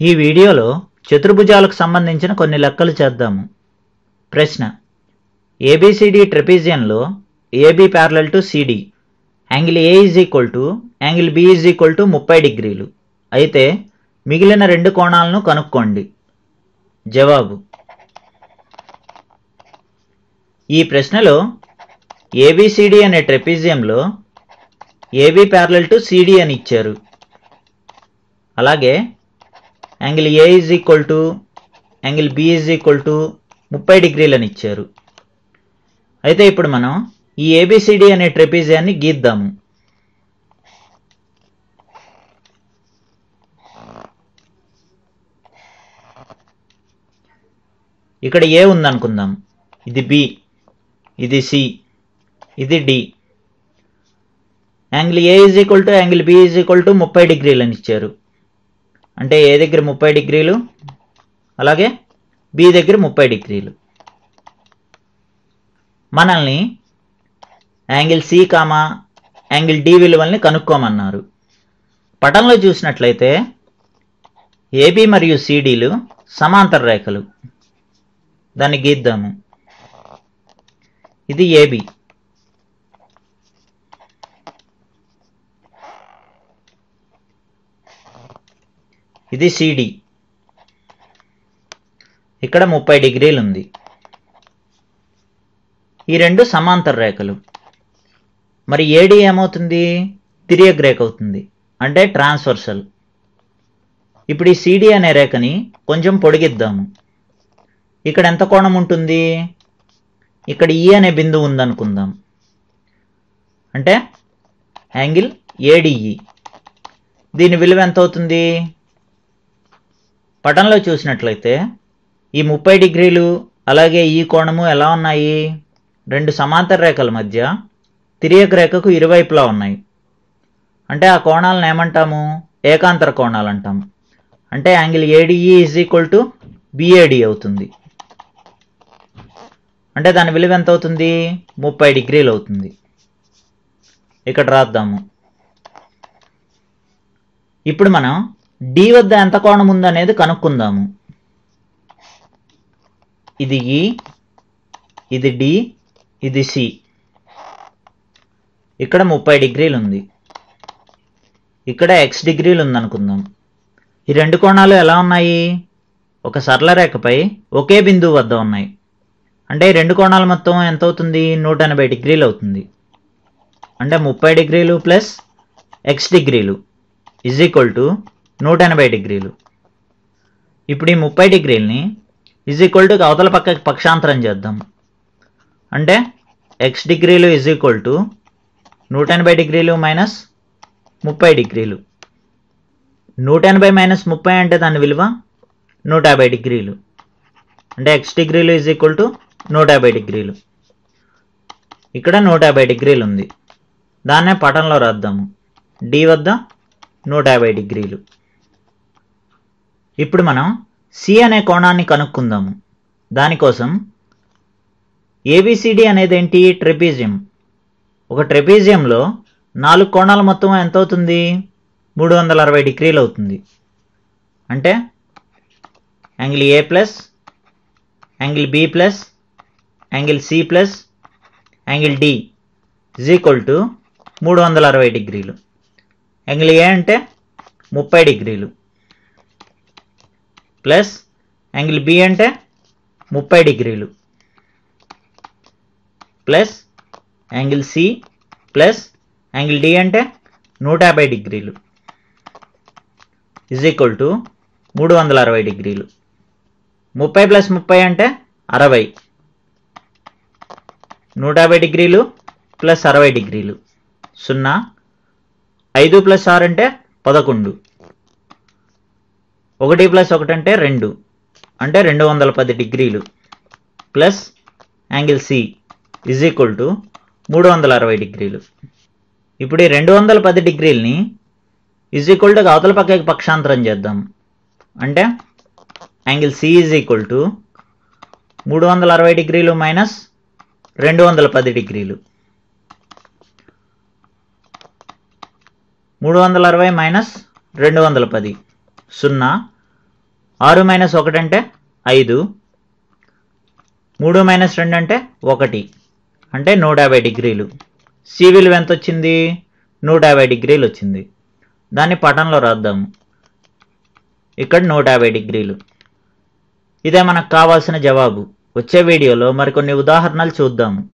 ఈ వీడియోలో చతుర్భుజాలకు సంబంధించిన కొన్ని లెక్కలు చేద్దాము. ప్రశ్న ABCD ట్రెపీజియన్లో AB parallel to CD angle A is equal to angle B is equal to ముప్పై డిగ్రీలు. అయితే మిగిలిన రెండు కోణాలను కనుక్కోండి. జవాబు ఈ ప్రశ్నలో ఏబిసిడి అనే ట్రెపిజియంలో ఏబి ప్యారలల్ టు సిడి అని ఇచ్చారు. అలాగే angle A is equal to angle B is equal to ముప్పై డిగ్రీలని ఇచ్చారు. అయితే ఇప్పుడు మనం ఈ ఏబిసిడి అనే ట్రెపిజియాన్ని గీద్దాము. ఇక్కడ ఏ ఉందనుకుందాం. ఇది బి ఇది సి ఇది D angle A is equal to angle B is equal to ముప్పై డిగ్రీలని ఇచ్చారు. అంటే ఏ దగ్గర ముప్పై డిగ్రీలు? అలాగే బి దగ్గర ముప్పై డిగ్రీలు. మనల్ని angle C comma angle D విలువల్ని కనుక్కోమన్నారు. పటంలో చూసినట్లయితే ఏబి మరియు సిడీలు సమాంతర రేఖలు. దాన్ని గీద్దాము. ఇది ఏబి ఇది సిడి ఇక్కడ ముప్పై డిగ్రీలు ఉంది ఈ రెండు సమాంతర రేఖలు. మరి ఏడి ఏమవుతుంది? తిరియగ్ రేఖ అవుతుంది అంటే ట్రాన్స్వర్సల్. ఇప్పుడు ఈ సిడి అనే రేఖని కొంచెం పొడిగిద్దాము. ఇక్కడ ఎంత కోణం ఉంటుంది? ఇక్కడ ఈ అనే బిందువు ఉందనుకుందాం. అంటే యాంగిల్ ఏడిఈ దీని విలువ ఎంత అవుతుంది పటంలో చూసినట్లయితే ఈ ముప్పై డిగ్రీలు అలాగే ఈ కోణము ఎలా ఉన్నాయి? రెండు సమాంతర రేఖల మధ్య తిరియక రేఖకు ఇరువైపులా ఉన్నాయి. అంటే ఆ కోణాలను ఏమంటాము? ఏకాంతర కోణాలు అంటాము. అంటే angle ADE is equal to BAD అవుతుంది. అంటే దాని విలువ ఎంత అవుతుంది? ముప్పై డిగ్రీలు అవుతుంది. ఇక్కడ రాద్దాము. ఇప్పుడు మనం డి వద్ద ఎంత కోణం ఉందనేది కనుక్కుందాము. ఇది ఈ ఇది డి ఇది సి ఇక్కడ ముప్పై డిగ్రీలు ఉంది ఇక్కడ ఎక్స్ డిగ్రీలు ఉందనుకుందాం ఈ రెండు కోణాలు ఎలా ఉన్నాయి? ఒక సరళ రేఖపై ఒకే బిందువు వద్ద ఉన్నాయి. అంటే రెండు కోణాలు మొత్తం ఎంత అవుతుంది నూట ఎనభై డిగ్రీలు అవుతుంది అంటే ముప్పై డిగ్రీలు ప్లస్ ఎక్స్ డిగ్రీలు. ఇజ్ ఈక్వల్ టు నూట ఎనభై డిగ్రీలు. ఇప్పుడు ఈ ముప్పై డిగ్రీలని ఈజ్ ఈక్వల్ టు అవతల పక్కకి పక్షాంతరం చేద్దాం. అంటే ఎక్స్ డిగ్రీలు ఈజ్ ఈక్వల్ టు నూట ఎనభై డిగ్రీలు మైనస్ ముప్పై డిగ్రీలు. నూట ఎనభై మైనస్ ముప్పై అంటే దాని విలువ నూట యాభై డిగ్రీలు. అంటే ఎక్స్ డిగ్రీలు ఈజ్ ఈక్వల్ టు నూట యాభై డిగ్రీలు. ఇక్కడ నూట యాభై డిగ్రీలు ఉంది. దాన్నే పటంలో రాద్దాము. డి వద్ద నూట యాభై డిగ్రీలు. ఇప్పుడు మనం సి అనే కోణాన్ని కనుక్కుందాము. దానికోసం ఏబిసిడి అనేది ఏంటి ట్రెపీజియం. ఒక ట్రెపీజియంలో నాలుగు కోణాల మొత్తం ఎంత అవుతుంది? మూడు వందల అరవై డిగ్రీలు అవుతుంది. అంటే angle A plus angle B plus angle C plus angle D is equal to మూడు వందల అరవై డిగ్రీలు. యాంగిల్ ఏ అంటే ముప్పై డిగ్రీలు. ప్లస్ యాంగిల్ బి అంటే ముప్పై డిగ్రీలు. Plus angle C plus angle D అంటే నూట యాభై డిగ్రీలు. ఇజ్ ఈక్వల్ టు మూడు వందల అరవై డిగ్రీలు. ముప్పై ప్లస్ ముప్పై అంటే అరవై. నూట యాభై డిగ్రీలు ప్లస్ అరవై డిగ్రీలు. సున్నా. ఐదు ప్లస్ ఆరు అంటే పదకొండు. ఒకటి ప్లస్ ఒకటి అంటే రెండు. అంటే రెండు వందల పది డిగ్రీలు. Plus angle C is equal to మూడు వందల అరవై డిగ్రీలు. ఇప్పుడు ఈ రెండు వందల పది డిగ్రీలని ఇజ్ ఈక్వల్ టు అవతల పక్కకి పక్షాంతరం చేద్దాం. అంటే angle C is equal to మూడు వందల అరవై డిగ్రీలు మైనస్ రెండు వందల పది డిగ్రీలు. మూడు వందల అరవై మైనస్ రెండు వందల పది. సున్నా. ఆరు మైనస్ ఒకటి అంటే ఐదు. మూడు మైనస్ రెండు అంటే ఒకటి. అంటే నూట యాభై డిగ్రీలు. సి విలువ ఎంత వచ్చింది నూట యాభై డిగ్రీలు వచ్చింది. దాన్ని పటంలో రాద్దాము ఇక్కడ నూట యాభై డిగ్రీలు. ఇదే మనకు కావాల్సిన జవాబు. వచ్చే వీడియోలో మరికొన్ని ఉదాహరణలు చూద్దాము